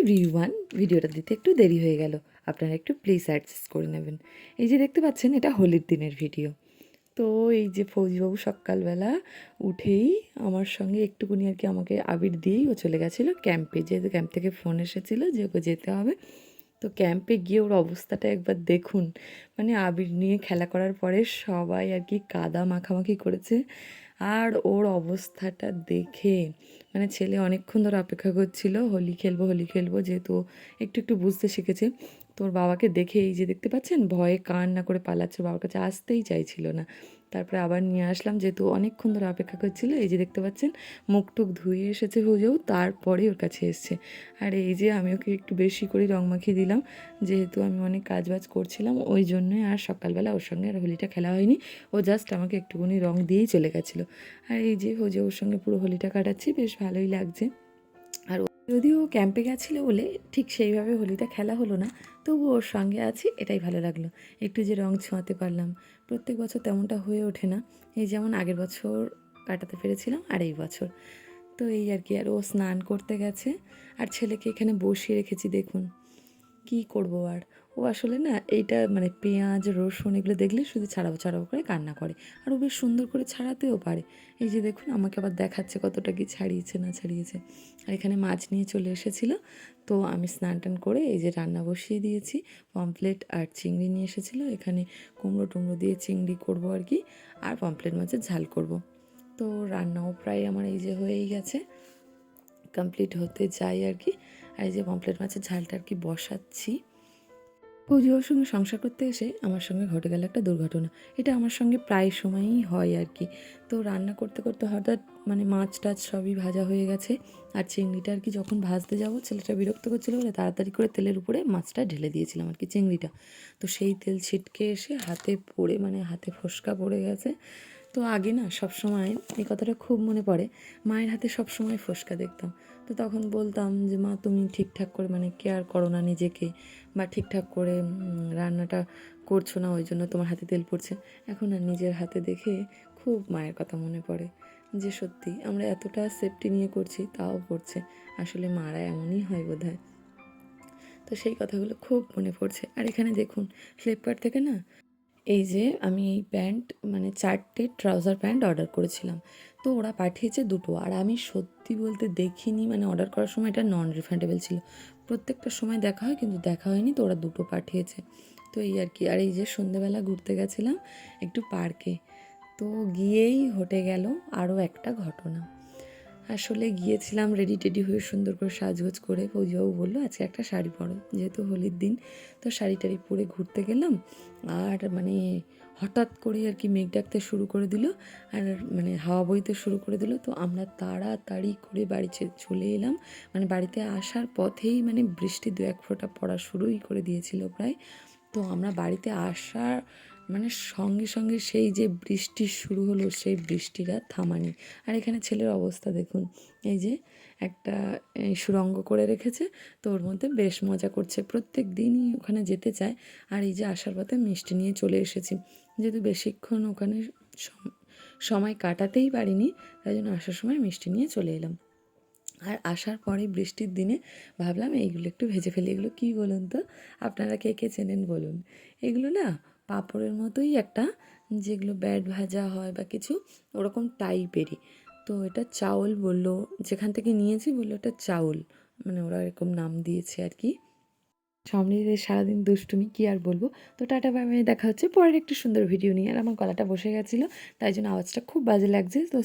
Everyone ভিডিওটা দিতে একটু দেরি হয়ে গেল। আপনারা একটু প্লিজ অ্যাডজাস্ট করে নেবেন। এই যে দেখতে পাচ্ছেন, এটা হোলির দিনের ভিডিও তো এই যে ফৌজিবাবু সকালবেলা উঠেই আমার সঙ্গে একটুকুনি আর কি আমাকে আবির দিয়েই ও চলে গেছিল ক্যাম্পে যেহেতু ক্যাম্প থেকে ফোন এসেছিল যে ওকে যেতে হবে। তো ক্যাম্পে গিয়ে ওর অবস্থাটা একবার দেখুন। মানে আবির নিয়ে খেলা করার পরে সবাই আর কি কাদা মাখামাখি করেছে। আর ওর অবস্থাটা দেখে মানে ছেলে অনেকক্ষণ ধরে অপেক্ষা করছিল, হোলি খেলব হোলি খেলব, যেহেতু একটু একটু বুঝতে শিখেছে। তোর বাবাকে দেখে এই যে দেখতে পাচ্ছেন? ভয়ে কান না করে পালাচ্ছে, বাবার কাছে আসতেই চাইছিল না। তারপরে আবার নিয়ে আসলাম যেহেতু অনেকক্ষণ ধরে অপেক্ষা করছিল, এই যে দেখতে পাচ্ছেন, মুখ টুক ধুয়ে এসেছে হুজেও তারপরে ওর কাছে এসছে। আর এই যে আমি ওকে একটু বেশি করে রং মাখিয়ে দিলাম, যেহেতু আমি অনেক কাজ বাজ করছিলাম, ওই জন্যই আর সকালবেলা ওর সঙ্গে আর হোলিটা খেলা হয়নি, ও জাস্ট আমাকে একটুখানি রং দিয়েই চলে গেছিল। আর এই যে হোজে ওর সঙ্গে পুরো হোলিটা কাটাচ্ছি, বেশ ভালোই লাগছে। আর ও- যদিও ক্যাম্পে গেছিল বলে ঠিক সেইভাবে হোলিটা খেলা হলো না তবু ওর সঙ্গে আছি, এটাই ভালো লাগল। একটু যে রং ছোঁয়াতে পারলাম। প্রত্যেক বছর তেমনটা হয়ে ওঠে না। এই যেমন আগের বছর কাটাতে পেরেছিলাম, আর এই বছর। তো এই আর কি, আর ও স্নান করতে গেছে, আর ছেলেকে এখানে বসিয়ে রেখেছি, দেখুন। কি করব আর? ও আসলে না এইটা মানে পেঁয়াজ, রসুন এগুলো দেখলে শুধু ছাড়াবো ছাড়াবো করে কান্না করে। আর ও বেশ সুন্দর করে ছাড়াতেও পারে। এই যে দেখুন, আমাকে আবার দেখাচ্ছে কতটা কি ছাড়িয়েছে, না ছাড়িয়েছে। আর এখানে মাছ নিয়ে চলে এসেছিল। তো আমি স্নান টান করে এই যে রান্না বসিয়ে দিয়েছি। পমপ্লেট আর চিংড়ি নিয়ে এসেছিল। এখানে কুমড়ো টুমড়ো দিয়ে চিংড়ি করব আর কি। আর পমপ্লেট মাছের ঝাল করব। তো রান্নাও প্রায় আমার এই যে হয়েই গেছে। কমপ্লিট হতে যাই আর কি। আর এই যে পমপ্লেট মাছের ঝালটা আর কি বসাচ্ছি। পুজোর সঙ্গে সংসার করতে এসে আমার সঙ্গে ঘটে গেল একটা দুর্ঘটনা। এটা আমার সঙ্গে প্রায় সময়ই হয় আর কি। তো রান্না করতে করতে হঠাৎ মানে মাছ টাছ সবই ভাজা হয়ে গেছে আর চিংড়িটা আর কি যখন ভাজতে যাব, ছেলেটা বিরক্ত করছিল বলে তাড়াতাড়ি করে তেলের উপরে মাছটা ঢেলে দিয়েছিলাম আর কি চিংড়িটা। তো সেই তেল ছিটকে এসে হাতে পড়ে মানে হাতে ফোসকা পড়ে গেছে। তো আগে না সব সময় এই কথাটা খুব মনে পড়ে। মায়ের হাতে সব সময় ফোসকা দেখতাম। তো তখন বলতাম যে, মা, তুমি ঠিকঠাক করে মানে কেয়ার করো না নিজেকে বা ঠিকঠাক করে রান্নাটা করছ না, ওই জন্য তোমার হাতে তেল পড়ছে। এখন আর নিজের হাতে দেখে খুব মায়ের কথা মনে পড়ে যে, সত্যি, আমরা এতটা সেফটি নিয়ে করছি, তাও পড়ছে। আসলে মারা এমনই হয় বোধ হয় তো সেই কথাগুলো খুব মনে পড়ছে। আর এখানে দেখুন ফ্লিপকার্ট থেকে না এই যে আমি এই প্যান্ট মানে চারটে ট্রাউজার প্যান্ট অর্ডার করেছিলাম। তো ওরা পাঠিয়েছে দুটো। আর আমি সত্যি বলতে দেখিনি মানে অর্ডার করার সময় এটা নন রিফান্ডেবল ছিল। প্রত্যেকটা সময় দেখা হয়, কিন্তু দেখা হয়নি, তো ওরা দুটো পাঠিয়েছে। তো এই আর কি। আর এই যে সন্ধেবেলা ঘুরতে গেছিলাম একটু পার্কে, তো গিয়েই ঘটে গেল আরও একটা ঘটনা। আসলে গিয়েছিলাম রেডি টেডি হয়ে সুন্দর করে সাজগোজ করে। ফৌজিবাবু বলল, আজকে একটা শাড়ি পরো। যেহেতু হোলির দিন, তো শাড়ি টাড়ি পরে ঘুরতে গেলাম। আর মানে হঠাৎ করে আর কি মেঘ ডাকতে শুরু করে দিল, আর মানে হাওয়া বইতে শুরু করে দিল। তো আমরা তাড়াতাড়ি করে বাড়ি চলে এলাম। মানে বাড়িতে আসার পথেই মানে বৃষ্টি দু এক ফোঁটা পড়া শুরুই করে দিয়েছিল প্রায়। তো আমরা বাড়িতে আসার মানে সঙ্গে সঙ্গে সেই যে বৃষ্টি শুরু হলো, সেই বৃষ্টিটা থামানি। আর এখানে ছেলের অবস্থা দেখুন, এই যে একটা এই সুরঙ্গ করে রেখেছে, তো ওর মধ্যে বেশ মজা করছে। প্রত্যেক দিনই ওখানে যেতে চায়, আর এই যে আসার পথে মিষ্টি নিয়ে চলে এসেছি। যেহেতু বেশিক্ষণ ওখানে সময় কাটাতেই পারিনি, তাই জন্য আসার সময় মিষ্টি নিয়ে চলে এলাম। আর আসার পরে বৃষ্টির দিনে ভাবলাম, এইগুলো একটু ভেজে ফেলি। এগুলো কী বলুন তো? আপনারা কে কে চেনেন বলুন। এগুলো না পাঁপড়ের মতোই একটা, যেগুলো ব্যাট ভাজা হয় বা কিছু, ওরকম টাইপেরই। তো এটা চাউল বলল, যেখান থেকে নিয়েছি বলল এটা চাউল। মানে ওরা এরকম নাম দিয়েছে আর কি। সামনে সারাদিন দুষ্টুমি কি আর বলব? তো টাটা, বাই দেখা হচ্ছে। পরের একটি সুন্দর ভিডিও নিয়ে। আর আমার গলাটা বসে গেছিল, তাই জন্য আওয়াজটা খুব বাজে লাগছে। তো